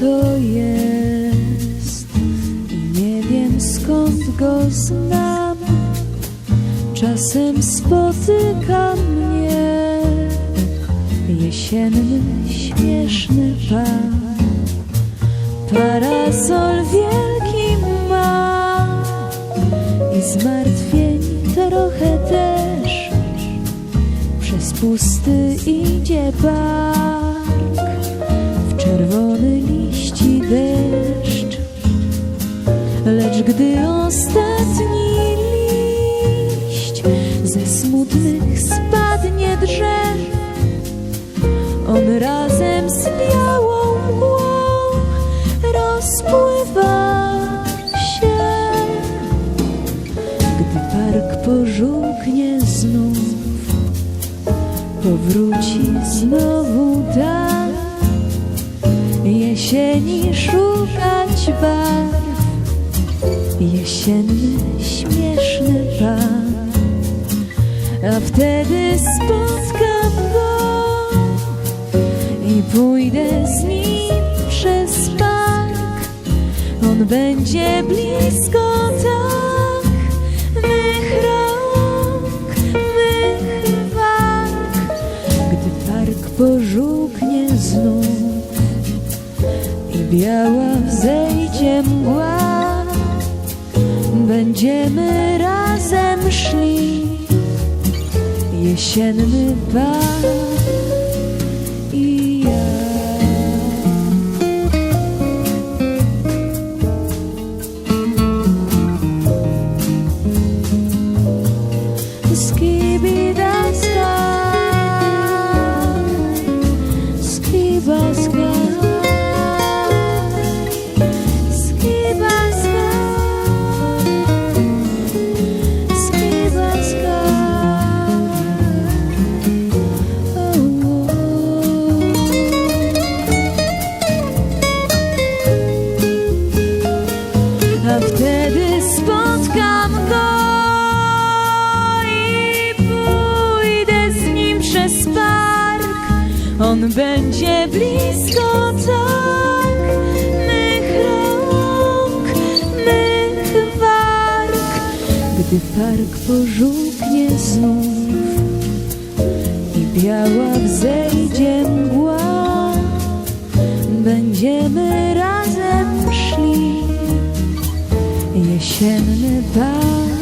to jest. I nie wiem skąd go znam. Czasem spotyka mnie Jesienny, śmieszny pan. Parasol wielki ma I zmartwień trochę też. Przez pusty idzie pan. Gdy ostatni liść ze smutnych spadnie drzew, on razem z białą mgłą rozpływa się. Gdy park pożółknie znów, powróci znowu dan jesieni szukać barw. Jesienny, śmieszny pan, a wtedy spotkam go i pójdę z nim przez park. On będzie blisko tak mych rąk, mych warg, gdy park pożółknie znów i biała wzejdzie mgła. Będziemy razem szli, jesienny pan i ja. Skibida sky, wtedy spotkam go i pójdę z nim przez park. On będzie blisko tak mych rąk, mych warg, gdy park pożółknie znów i biała wzejdzie mgła. Jesienny pan